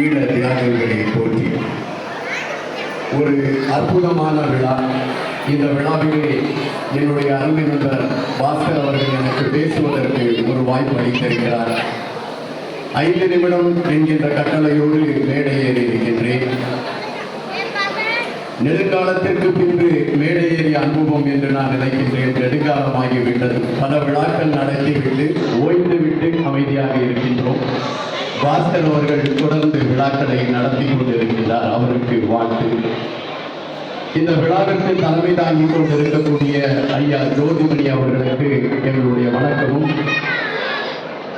ஈழ போற்றி ஒரு அற்புதமான விழா. இந்த விழாவிலே என்னுடைய அருமை நண்பர் பாஸ்கர் அவர்கள் எனக்கு பேசுவதற்கு ஒரு வாய்ப்பு அளித்திருக்கிறார். ஐந்து நிமிடம் என்கின்ற கட்டளையோடு மேடையேறி நெடுங்காலத்திற்கு பின்பு மேடை அனுபவம் என்று நான் நினைக்கின்றேன் நெடுங்காலமாகிவிட்டது. பல விழாக்கள் நடத்திவிட்டு ஓய்ந்துவிட்டு அமைதியாக இருக்கின்றோம். பாஸ்கர் அவர்கள் தொடர்ந்து விழாக்களை நடத்தி கொண்டிருக்கிறார். அவருக்கு வாழ்த்து. இந்த விழாவிற்கு தலைமை தாங்கி கொண்டிருக்கக்கூடிய ஐயா ஜோதிமணி அவர்களுக்கு எங்களுடைய வணக்கமும்.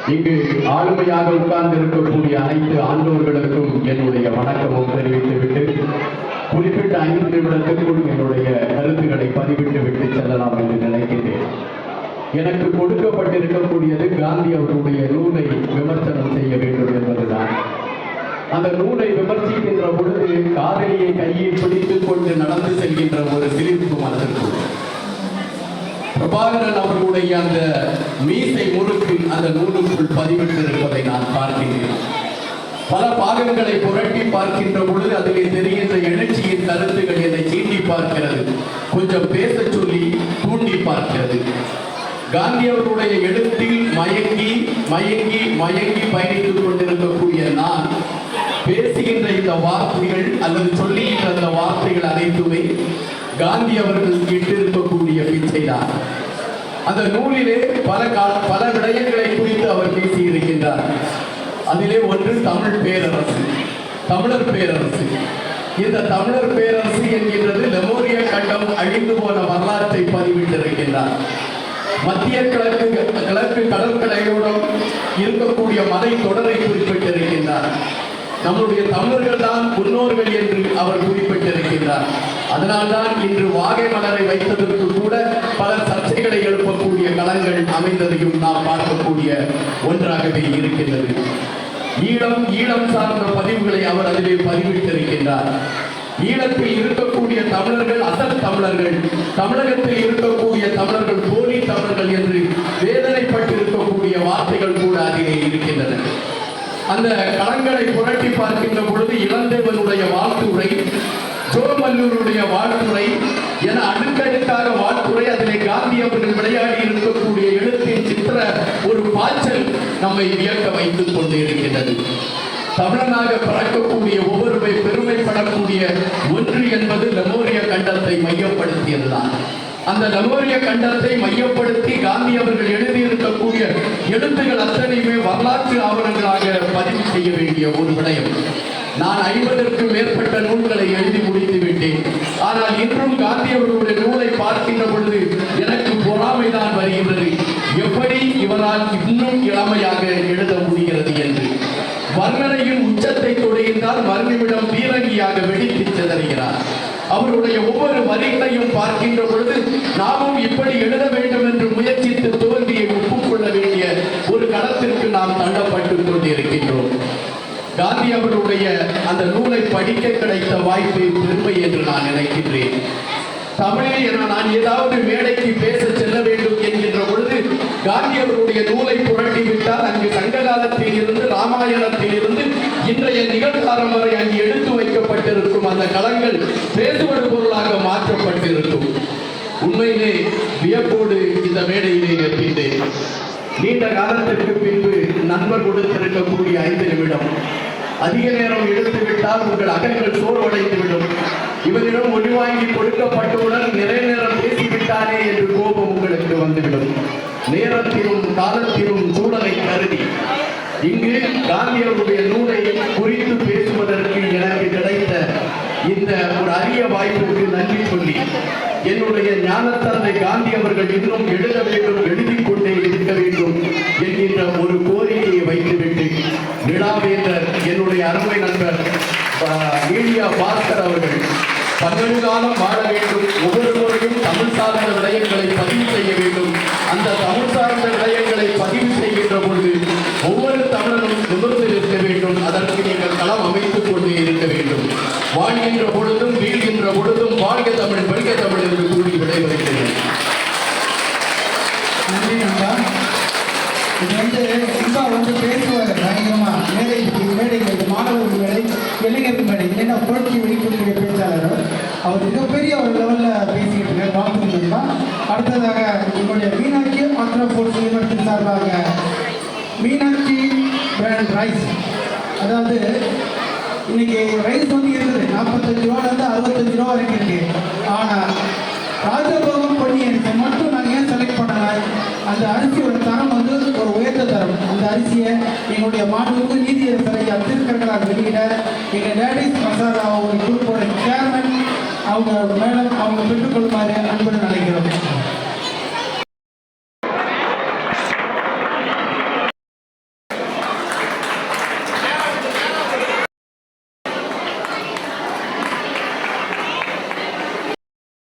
இங்கு ஆளுமையாக உட்கார்ந்து இருக்கக்கூடிய அனைத்து ஆண்டோர்களுக்கும் என்னுடைய வணக்கமும் தெரிவித்துவிட்டு குறிப்பிட்ட ஐந்து நிமிடத்திற்குள் என்னுடைய கருத்துக்களை பதிவிட்டு விட்டு செல்லலாம் என்று நினைக்கிறேன் எனக்கு கொடுக்கப்பட்டிருக்கக்கூடியது காந்தி அவருடைய நூலை விமர்சனம் செய்ய வேண்டும் என்பதுதான். அந்த நூலை விமர்சிக்கின்ற பொழுது காதலியை கையில் பிடித்துக் கொண்டு நடந்து செல்கின்ற ஒரு சிலிர்ப்பு மனதிற்குள் பிரபாகரன் அவர்களுடைய அந்த மீசை முறுக்கில் அந்த நூலுக்குள் பதிவிட்டிருப்பதை நான் பார்க்கின்றேன். பல பாகங்களை புரட்டி பார்க்கின்ற பொழுது அதிலே தெரிகின்ற எழுச்சியின் கருத்துகள் என்னை சீண்டி பார்க்கிறது. கொஞ்சம் பேச சொல்லி தூண்டி பார்க்கிறது. காந்தி அவர்களுடைய எழுத்தில் மயங்கி மயங்கி மயங்கி பயணித்துக் கொண்டிருக்கக்கூடிய நான் பேசுகின்ற இந்த வார்த்தைகள் அல்லது சொல்லுகின்ற அந்த வார்த்தைகள் அனைத்துமே காந்தி அவர்கள் இட்டிருக்கக்கூடிய பிச்சைதான். அந்த நூலிலே பல கால பல விடயங்களை குறித்து அவர் பேசியிருக்கின்றார். அதிலே ஒன்று தமிழ் பேரரசு தமிழர் பேரரசு. இந்த தமிழர் பேரரசு என்கின்றது லெமோரிய கண்டம் அழிந்து போன வரலாற்றை பதிவிட்டிருக்கின்றார். மத்திய கிழக்கு கிழக்கு கடற்கரையோடும் இருக்கக்கூடிய மலை தொடரை குறிப்பிட்டிருக்கின்றார். நம்முடைய தமிழர்கள் தான் முன்னோர்கள் என்று அவர் குறிப்பிட்டிருக்கின்றார். அதனால்தான் இன்று வாகை மலரை வைத்ததற்கு கூட பல சர்ச்சைகளை எழுப்பக்கூடிய களங்கள் அமைந்ததையும் நாம் பார்க்கக்கூடிய ஒன்றாகவே இருக்கின்றது. ஈழம் ஈழம் சார்ந்த பதிவுகளை அவர் அதிலே பதிவிட்டிருக்கின்றார். ஈழத்தில் இருக்கக்கூடிய தமிழர்கள் அசல் தமிழர்கள். தமிழகத்தில் இருக்கக்கூடிய தமிழர்கள் போலி தமிழர்கள் என்று வேதனைப்பட்டிருக்கக்கூடிய வார்த்தைகள் கூட அதிலே இருக்கின்றன. அந்த களங்களை புரட்டி பார்க்கின்ற பொழுது இளந்தேவனுடைய வாழ்த்துரை ஜோமல்லூருடைய வாழ்த்துரை என அடுக்கடுக்காக வாழ்த்துரை அதிலே காந்தி அவர்கள் விளையாடி நம்மை வியக்க வைத்துக் கொண்டு இருக்கின்றது தமிழனாக பறக்கக்கூடிய ஒவ்வொருமை பெருமைப்படக்கூடிய ஒன்று என்பது லெமோரிய கண்டத்தை மையப்படுத்தியதுதான். அந்த லெமோரிய கண்டத்தை மையப்படுத்தி காந்தி அவர்கள் எழுதியிருக்கக்கூடிய எழுத்துகள் அத்தனையுமே வரலாற்று ஆவணங்களாக பதிவு செய்ய வேண்டிய ஒரு விடயம். நான் ஐம்பதற்கும் மேற்பட்ட நூல்களை எழுதி முடித்து விட்டேன். ஆனால் இன்றும் காந்தி அவர்களுடைய நூலை பார்க்கின்ற பொழுது எனக்கு பொறாமைதான் வருகின்றது. எப்படி இவரால் இன்னும் இளமையாக எழுத முடிகிறது என்று. வர்ணனையின் உச்சத்தை தொடுகின்றார் மறுநிமிடம் பீரங்கியாக வெடித்து சிதறுகிறார் அவருடைய ஒவ்வொரு வரிகளையும் பார்க்கின்ற பொழுது நாமும் இப்படி எழுத வேண்டும் என்று முயற்சித்து தோல்வியை ஒப்புக்கொள்ள வேண்டிய ஒரு களத்திற்கு நாம் தள்ளப்பட்டுக் கொண்டிருக்கின்றோம். காந்தி அவருடைய அந்த நூலை படிக்க கிடைத்த வாய்ப்பு பெருமை என்று நான் நினைக்கின்றேன். தமிழில் என நான் ஏதாவது மேடைக்கு பேச செல்ல வேண்டும் பொழுது நூலை புரட்டி விட்டால் அங்கு சங்ககாலத்தில் இருந்து ராமாயணத்தில் இருந்து இன்றைய நிகழ்காலம் வரை அங்கு எடுத்து வைக்கப்பட்டிருக்கும் அந்த களங்கள் பேசுவது பொருளாக மாற்றப்பட்டிருக்கும். உண்மையிலே வியப்போடு இந்த மேடையிலே நிற்கின்றேன் நீண்ட காலத்திற்கு பின்பு நண்பர் கொடுத்திருக்கக்கூடிய ஐந்து நிமிடம் அதிக நேரம் எடுத்துவிட்டால் உங்கள் அகங்கள் சோர்வடைந்துவிடும். இவரிடம் ஒளி வாங்கி கொடுக்கப்பட்டவுடன் நிறைய நேரம் பேசிவிட்டானே என்று கோபம் உங்களுக்கு வந்துவிடும். நேரத்திலும் காலத்திலும் சூழலை கருதி இங்கு காந்தியருடைய நூலை குறித்து பேசுவதற்கு எனக்கு கிடைத்த இந்த ஒரு அரிய வாய்ப்புக்கு நன்றி சொல்லி என்னுடைய ஞானத்தந்தை காந்தி அவர்கள் இன்னும் எழுத வேண்டும் எழுதி கொண்டே இருக்க வேண்டும் என்கின்ற ஒரு கோரிக்கையை வைத்துவிட்டு விழாவேந்தர் என்னுடைய அருமை நண்பர் மீடியா பாஸ்கர் அவர்கள் பன்னெண்டு காலம் வாழ வேண்டும் ஒவ்வொரு முறையும் தமிழ் சார்ந்த விடயங்களை பதிவு செய்ய வேண்டும் அந்த தமிழ் சார்ந்த விடயங்களை பதிவு செய்கின்ற பொழுது ஒவ்வொரு தமிழனும் நிமிர்ந்து இருக்க வேண்டும் அதற்கு நீங்கள் களம் அமைத்துக் கொண்டே இருக்க வேண்டும் வாழ்கின்ற பொழுதும் வீழ்கின்ற பொழுதும் வாழ்க தமிழ் படிக்க தமிழ் என்று கூறி விடைபெறுகிறேன் நன்றி நண்பா இது வந்து இப்பா வந்து பேசுவார் பயங்கரமா மாணவர் மேடை இளைஞர் மேடை இல்லைன்னா புரட்சி வெளிக்கக்கூடிய பேச்சாளர் அவர்? மிகப்பெரிய ஒரு லெவலில் பேசிக்கிட்டு இருக்காரு வாழ்த்துக்கள் தான் அடுத்ததாக எங்களுடைய மீனாட்சி ஆந்திரா போர்ட்ஸ் நிறுவனத்தின் சார்பாக மீனாட்சி பிராண்ட் ரைஸ் அதாவது இன்னைக்கு ரைஸ் வந்து இருக்குது நாற்பத்தஞ்சு ரூபாலேருந்து அறுபத்தஞ்சு ரூபா வரைக்கும் இருக்கு. அரிசியை எங்களுடைய மாண்புக்கு நீதியரசரை திருக்கர்களாக வெளியிட எங்கள் லேடிஸ் மசாலா அவங்க குரூப்போட சேர்மன் அவங்க மேடம் அவங்க பெற்றுக்கொள்ளுமாறு அன்புடன்